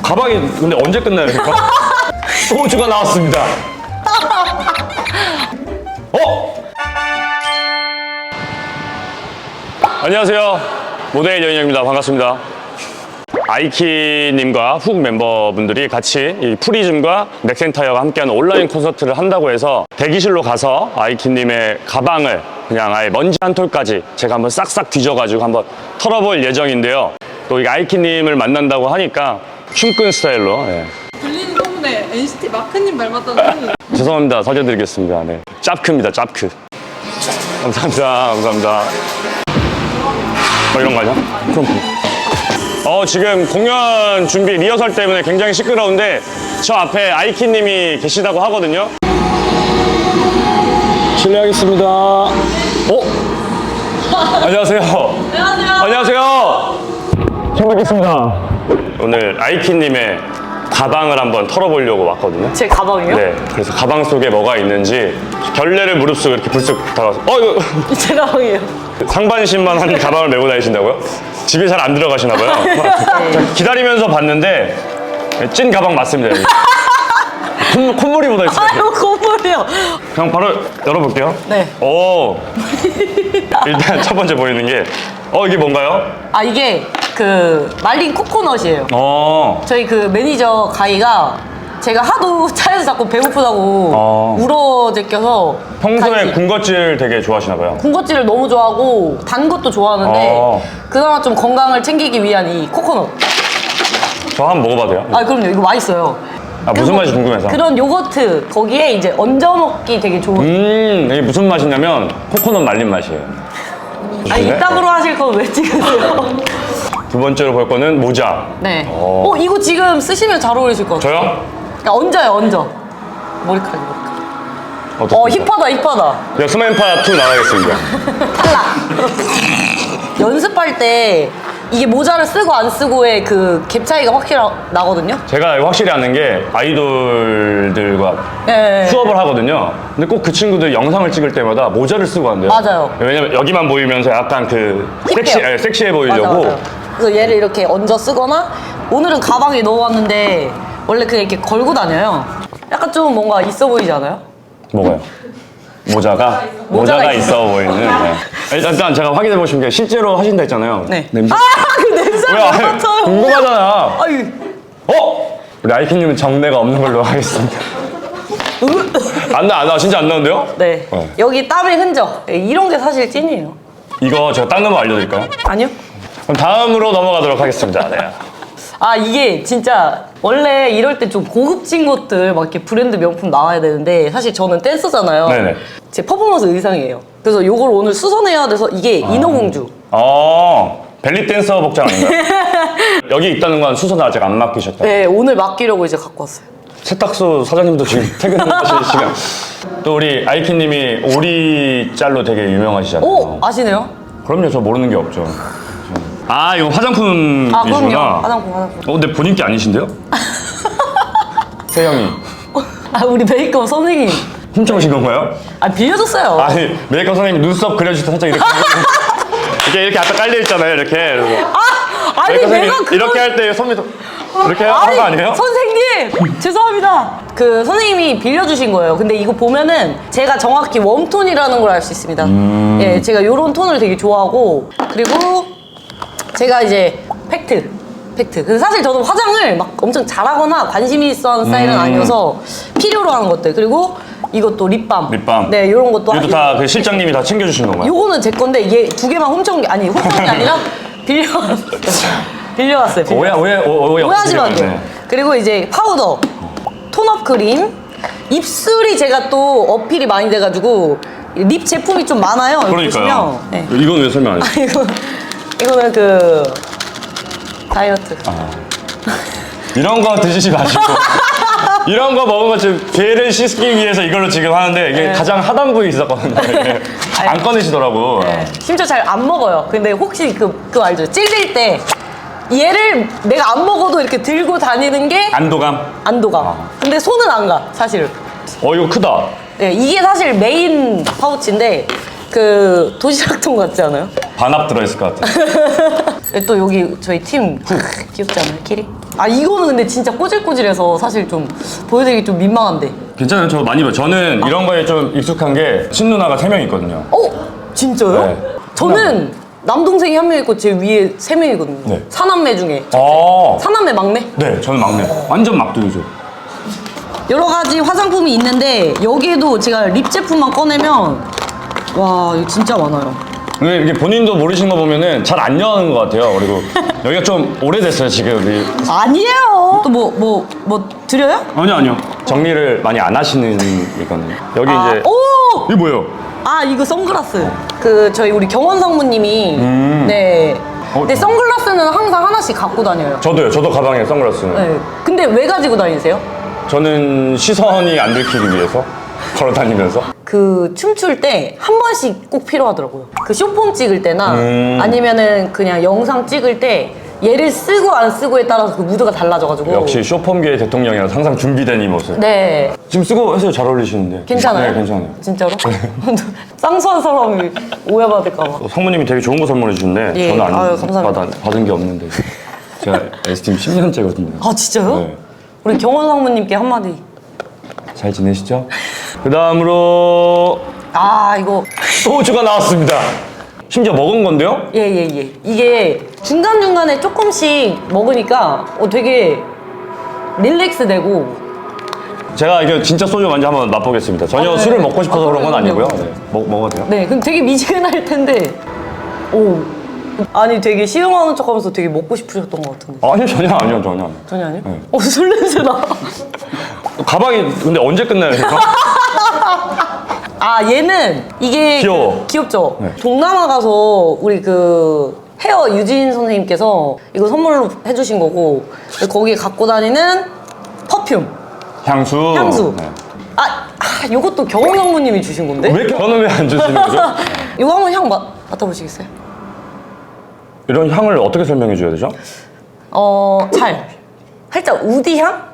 가방이 근데 언제 끝나요? 그러니까? 소주가 나왔습니다. 어? 안녕하세요. 모델 여인영입니다. 반갑습니다. 아이키님과 훅 멤버분들이 같이 이 프리즘과 넥센타이어가 함께하는 온라인 콘서트를 한다고 해서 대기실로 가서 아이키님의 가방을 그냥 아예 먼지 한 톨까지 제가 한번 싹싹 뒤져가지고 한번 털어볼 예정인데요. 또 이 아이키님을 만난다고 하니까 춤꾼 스타일로 예. 불리는 소문에 NCT 마크님 닮았다는 죄송합니다. 사죄드리겠습니다. 네. 짭크입니다. 짭크. 감사합니다. 감사합니다. 뭐 이런 거 아니야? 그럼. 어, 지금 공연 준비 리허설 때문에 굉장히 시끄러운데 저 앞에 아이키님이 계시다고 하거든요. 실례하겠습니다. 어? 안녕하세요. 안녕하세요. 안녕하세요. 처음 뵙겠습니다. 오늘 아이키님의 가방을 한번 털어보려고 왔거든요. 제 가방이요? 네, 그래서 가방 속에 뭐가 있는지 결례를 무릅쓰고 이렇게 불쑥 다가서 어 이거 제 가방이에요. 상반신만 한 가방을 메고 다니신다고요? 집에 잘 안 들어가시나 봐요. 자, 기다리면서 봤는데 찐 가방 맞습니다. 여기. 콧, 콧물이 묻어 있어요. 아유 고물이요. 그냥 바로 열어볼게요. 네. 오. 일단 첫 번째 보이는 게 어 이게 뭔가요? 아 이게 그 말린 코코넛이에요. 어. 저희 그 매니저 가이가 제가 하도 차에서 자꾸 배고프다고 어. 울어 제껴서 평소에 같이 군것질 되게 좋아하시나 봐요. 군것질을 너무 좋아하고 단 것도 좋아하는데 어. 그나마 좀 건강을 챙기기 위한 이 코코넛. 저 한번 먹어봐도 돼요? 아 그럼요 이거 맛있어요. 아, 무슨 맛이 궁금해서. 그런 요거트 거기에 이제 얹어 먹기 되게 좋은. 음, 이게 무슨 맛이냐면 코코넛 말린 맛이에요. 아 이따구로 하실 건 왜 찍으세요? 두 번째로 볼 거는 모자. 네. 어. 어 이거 지금 쓰시면 잘 어울리실 것 같아요. 저요? 야, 얹어요 얹어. 머리카락 머리카락. 어떻습니까? 어 힙하다 힙하다. 제가 스맨파 2 나가겠습니다. 탈락. 연습할 때 이게 모자를 쓰고 안 쓰고의 그 갭 차이가 확실히 나거든요. 제가 확실히 아는 게 아이돌들과 네. 수업을 하거든요. 근데 꼭 그 친구들 영상을 찍을 때마다 모자를 쓰고 한대요. 맞아요. 왜냐면 여기만 보이면서 약간 그 섹시, 힙해요. 예, 섹시해 맞아, 보이려고. 맞아. 그래서 얘를 이렇게 얹어 쓰거나 오늘은 가방에 넣어왔는데 원래 그냥 이렇게 걸고 다녀요. 약간 좀 뭔가 있어 보이지 않아요? 뭐가요? 모자가? 모자가 있어. 보이는. 네. 일단, 제가 확인해 보시면 실제로 하신다 했잖아요. 네. 냄새. 아, 그 냄새 왜? 아니, 맡아요. 궁금하잖아. 아유, 어? 우리 아이키님은 정내가 없는 걸로 하겠습니다. 안 나, 안 나, 진짜 안 나는데요? 네. 어. 여기 땀의 흔적. 네, 이런 게 사실 찐이에요. 이거 제가 딴 놈을 알려드릴까요? 아니요? 그럼 다음으로 넘어가도록 하겠습니다. 네. 아 이게 진짜 원래 이럴 때 좀 고급진 것들 막 이렇게 브랜드 명품 나와야 되는데 사실 저는 댄서잖아요. 네네. 제 퍼포먼스 의상이에요. 그래서 요걸 오늘 수선해야 돼서 이게 인어공주. 어, 벨리 댄서 복장 아닌가요? 여기 있다는 건 수선 아직 안 맡기셨다. 네 오늘 맡기려고 이제 갖고 왔어요. 세탁소 사장님도 지금 퇴근하실 시간. 또 우리 아이키님이 오리 짤로 되게 유명하시잖아요. 오 아시네요? 그럼요, 저 모르는 게 없죠. 아, 이거 화장품이시구나. 아 그럼요. 화장품 화장품. 어, 근데 본인 게 아니신데요? 세영이. 아 우리 메이크업 선생님. 훔쳐오신 건가요? 아 빌려줬어요. 아니, 메이크업 선생님 눈썹 그려주실 때 살짝 이렇게. 이렇게, 이렇게 앞에 깔려 있잖아요, 이렇게. 그래서 아, 아니 메이크업 선생님 내가 그걸 이렇게 할 때 손 밑에 이렇게 하는 거 아니에요? 선생님 죄송합니다. 그 선생님이 빌려주신 거예요. 근데 이거 보면은 제가 정확히 웜톤이라는 걸 알 수 있습니다. 음. 예, 제가 이런 톤을 되게 좋아하고 그리고 제가 이제 팩트. 팩트. 근데 사실 저도 화장을 막 엄청 잘하거나 관심이 있어 하는 스타일은 음. 아니어서 필요로 하는 것들. 그리고 이것도 립밤. 립밤. 네, 이런 것도. 이것도 다 그 실장님이 다 챙겨주신 건가요? 요거는 제 건데 얘 두 개만 훔쳐온 게 아니 훔쳐온 게 아니라 빌려왔어요. 빌려왔어요. 빌려. 오해, 오해, 오- 오해 없으시면, 돼요. 네. 그리고 이제 파우더, 톤업 크림, 입술이 제가 또 어필이 많이 돼가지고 립 제품이 좀 많아요. 그러니까요. 보시면. 네. 이건 왜 설명 안 해요? 이거 이거는 그 다이어트. 아. 이런 거 드시지 마시고. 이런 거 먹은 거 지금 죄를 씻기 위해서 이걸로 지금 하는데 이게 네. 가장 하단부에 있었거든요. 이게 안 꺼내시더라고. 네. 심지어 잘 안 먹어요. 근데 혹시 그, 그거 알죠? 찔릴 때 얘를 내가 안 먹어도 이렇게 들고 다니는 게 안도감. 안도감. 아. 근데 손은 안 가, 사실. 어, 이거 크다. 네, 이게 사실 메인 파우치인데 그 도시락통 같지 않아요? 반합 들어있을 것 같아. 또 여기 저희 팀 귀엽지 않아요? 키리? 아 이거는 근데 진짜 꼬질꼬질해서 사실 좀 보여드리기 좀 민망한데. 괜찮아요. 저 많이 봐요. 저는 이런 거에 좀 익숙한 게 친누나가 세 명 있거든요. 어? 진짜요? 네. 저는 남동생이 한 명 있고 제 위에 세 명이거든요. 네. 사남매 중에. 아, 사남매 막내? 네, 저는 막내. 완전 막둥이죠. 여러 가지 화장품이 있는데 여기에도 제가 립 제품만 꺼내면 와 이거 진짜 많아요. 근데 이게 본인도 모르시는 거 보면은 잘 안 여는 것 같아요. 그리고 여기가 좀 오래됐어요, 지금. 우리. 아니에요. 또 뭐 뭐 뭐 드려요? 아니요, 아니요. 정리를 많이 안 하시는 이거든요. 여기 아, 이제. 오! 이게 뭐예요? 아 이거 선글라스. 그 저희 우리 경원 상무님이 음. 네. 어, 근데 선글라스는 항상 하나씩 갖고 다녀요. 저도요. 저도 가방에 선글라스는. 네. 근데 왜 가지고 다니세요? 저는 시선이 안 들키기 위해서 걸어 다니면서. 그 춤출 때 한 번씩 꼭 필요하더라고요. 그 쇼폼 찍을 때나 음. 아니면은 그냥 영상 찍을 때 얘를 쓰고 안 쓰고에 따라서 그 무드가 달라져가지고. 역시 쇼폼계의 대통령이라서 항상 준비된 이 모습. 네. 지금 쓰고 해서 잘 어울리시는데. 괜찮아요? 네, 괜찮아요. 진짜로? 쌍수한 사람이 오해받을까봐. 어, 상무님이 되게 좋은 거 선물해 주신데 예, 저는 안 아유, 감사합니다. 받아, 받은 게 없는데 제가 S팀 10년째거든요. 아 진짜요? 네. 우리 경원 상무님께 한마디. 잘 지내시죠? 그 다음으로 아 이거 소주가 나왔습니다. 심지어 먹은 건데요? 예예예 이게 중간 중간에 조금씩 먹으니까 어 되게 릴렉스 되고 제가 이거 진짜 소주 먼저 한번 맛보겠습니다. 전혀 아, 네. 술을 먹고 싶어서 아, 그런 건. 아니고요. 네. 먹, 먹어도 돼요? 네 그럼 되게 미지근할 텐데 오 아니 되게 시음하는 척하면서 되게 먹고 싶으셨던 것 같은데 아니요 전혀 아니요 전혀 아니요. 전혀 아니요? 네. 어술 냄새 나. 가방이 근데 언제 끝나요 이거? 아 얘는 이게 귀여워. 그- 귀엽죠. 네. 동남아 가서 우리 그 헤어 유진 선생님께서 이거 선물로 해주신 거고 거기에 갖고 다니는 퍼퓸 향수. 향수. 네. 아, 아 요것도 경원 상무님이 주신 건데? 왜 이렇게 저는 왜안 주시는 거죠? 이거 한번 향 맡, 맡아보시겠어요? 이런 향을 어떻게 설명해 줘야 되죠? 어, 잘. 살짝 우디 향?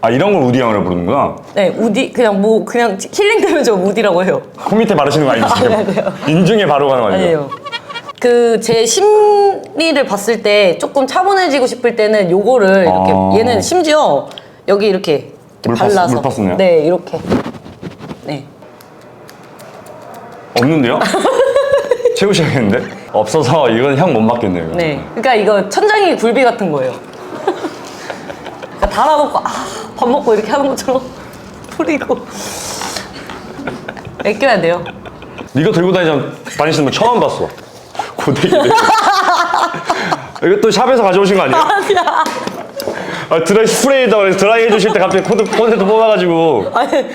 아 이런 걸 우디향으로 부르는구나. 네, 우디 그냥 뭐 그냥 힐링 되면 저 우디라고 해요. 코 밑에 바르시는 거 아니죠? 지금? 아니에요. 인중에 바로 가는 거 아니죠? 아니에요. 그 제 심리를 봤을 때 조금 차분해지고 싶을 때는 요거를 이렇게 아. 얘는 심지어 여기 이렇게, 이렇게 물 파스- 발라서 물 파스네요? 네 이렇게 네 없는데요? 채우셔야겠는데? 없어서 이건 향 못 맡겠네요. 이거. 네. 그러니까 이거 천장이 굴비 같은 거예요. 그러니까 달아놓고 아, 밥 먹고 이렇게 하는 것처럼 뿌리고 아껴야 돼요. 이거 들고 다니자, 다니시는 분 처음 봤어. 고데기네. 이거 또 샵에서 가져오신 거 아니에요? 아니야. 아, 드라이 스프레이에다 드라이 해주실 때 갑자기 코드, 코드도 뽑아가지고. 아니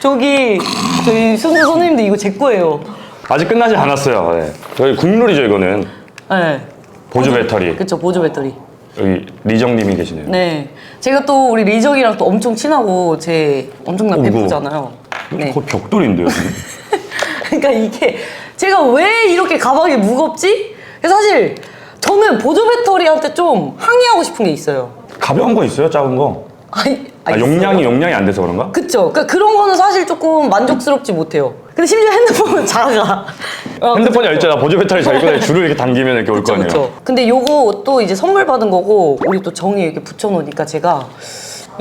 저기 저희 순수 손님들 이거 제 거예요. 아직 끝나지 않았어요. 네. 저희 국룰이죠, 이거는. 네. 보조 배터리. 그쵸 보조 배터리. 여기 리정님이 계시네요. 네. 제가 또 우리 리적이랑 또 엄청 친하고 제 엄청난 어, 이거. 베프잖아요. 네. 거의 벽돌인데요, 지금? 그러니까 이게 제가 왜 이렇게 가방이 무겁지? 사실 저는 보조 배터리한테 좀 항의하고 싶은 게 있어요. 가벼운 거 있어요, 작은 거? 아니, 아, 아니, 용량이, 있어요. 용량이 안 돼서 그런가? 그쵸. 그러니까 그런 거는 사실 조금 만족스럽지 못해요. 근데 심지어 핸드폰은 작아. 어, 핸드폰이 열잖아. 보조 배터리 잘 있고 줄을 이렇게 당기면 이렇게 올 거 아니에요. 그쵸. 근데 요거 또 이제 선물 받은 거고 우리 또 정이 이렇게 붙여놓으니까 제가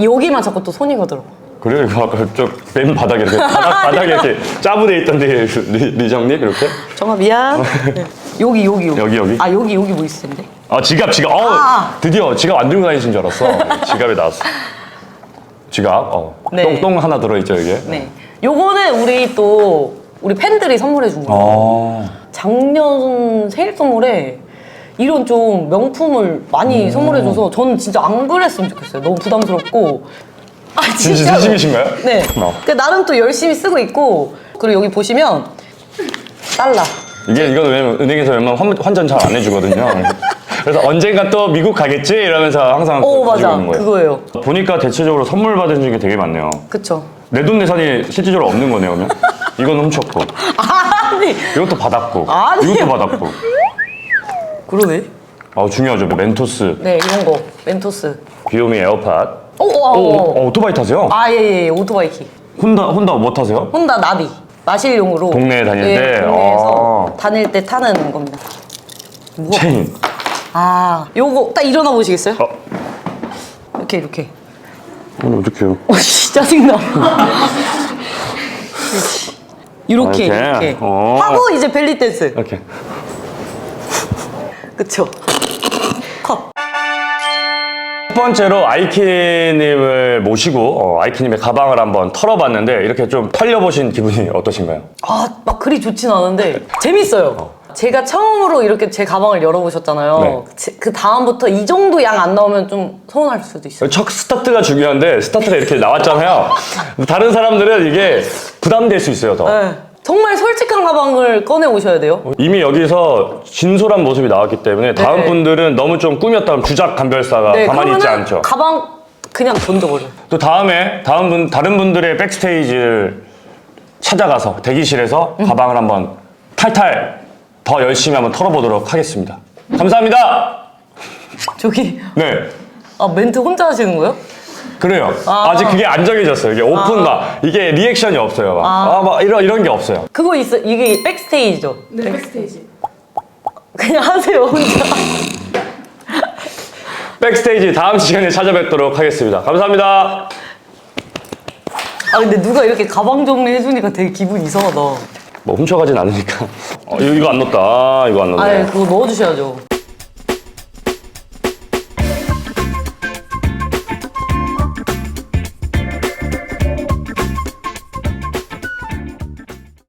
여기만 자꾸 또 손이 가더라고. 그래요? 이거 아까 저맨 바닥에 이렇게 바닥, 바닥에 이렇게 짜부돼 있던데 리, 리정님 이렇게? 정아 미안. 네. 여기 여기 여기. 여기, 여기? 아 여기 여기 뭐 있을 텐데. 아 지갑 지갑. 어 아. 드디어 지갑 안 들고 다니신 줄 알았어. 지갑에 나왔어. 지갑. 어. 네. 똥 똥 하나 들어있죠 이게. 네. 요거는 우리 또 우리 팬들이 선물해 준 거예요. 아. 작년 생일 선물에 이런 좀 명품을 많이 음. 선물해 줘서 저는 진짜 안 그랬으면 좋겠어요. 너무 부담스럽고. 아 진짜. 진심이신가요? 네. 어. 그 나름 또 열심히 쓰고 있고 그리고 여기 보시면 달러. 이게 이건 왜냐면 은행에서 환- 환전 잘 안 해주거든요. 그래서 언젠가 또 미국 가겠지 이러면서 항상 오 가지고 맞아 있는 거예요. 그거예요. 보니까 대체적으로 선물 받은 게 되게 많네요. 그쵸. 내 돈 내산이 실질적으로 없는 거네요, 그러면? 이건 훔쳤고, 아니 이것도 받았고, 아니요. 이것도 받았고. 그러네. 아 중요하죠. 멘토스, 네 이런 거 멘토스. 비오미 에어팟. 오, 오, 오, 오. 어, 오토바이 타세요? 아 예예 예, 오토바이 키. 혼다 혼다 뭐 타세요? 혼다 나비 마실용으로 동네에 다닐 네, 때? 동네에서 아. 다닐 때 타는 겁니다. 무거워. 체인. 아 요거 딱 일어나 보시겠어요? 어. 이렇게 이렇게. 어, 어떡해요. 어, 씨, 짜증나. 이렇게 이렇게? 이렇게 어. 하고 이제 벨리 댄스. 이렇게. 그쵸? 컷. 첫 번째로 아이키님을 모시고 어, 아이키님의 가방을 한번 털어봤는데 이렇게 좀 털려보신 기분이 어떠신가요? 아, 막 그리 좋진 않은데 재밌어요. 제가 처음으로 이렇게 제 가방을 열어보셨잖아요. 네. 제- 그 다음부터 이 정도 양 안 나오면 좀 서운할 수도 있어요. 첫 스타트가 중요한데 스타트가 이렇게 나왔잖아요. 다른 사람들은 이게 부담될 수 있어요, 더. 네. 정말 솔직한 가방을 꺼내 오셔야 돼요. 이미 여기서 진솔한 모습이 나왔기 때문에 다음 네. 분들은 너무 좀 꾸몄다면 주작 감별사가 네, 가만히 있지 그러면은 않죠. 가방 그냥 던져버려. 요또 다음에 다음 분 다른 분들의 백스테이지를 찾아가서 대기실에서 음. 가방을 한번 탈탈 더 열심히 한번 털어보도록 하겠습니다. 감사합니다. 저기 네. 아 멘트 혼자 하시는 거예요? 그래요. 아. 아. 직 그게 안 정해졌어요. 이게 오픈 막 이게 리액션이 없어요. 막. 아, 막 이런 이런 게 없어요. 그거 있어 이게 백스테이지죠. 네, 백스테이지. 그냥 하세요 혼자. 백스테이지 다음 시간에 찾아뵙도록 하겠습니다. 감사합니다. 아 근데 누가 이렇게 가방 정리해 주니까 되게 기분 이상하다. 뭐 훔쳐가진 않으니까. 어, 이거 이거 안 넣었다. 아, 이거 안 넣네. 아 그거 넣어주셔야죠.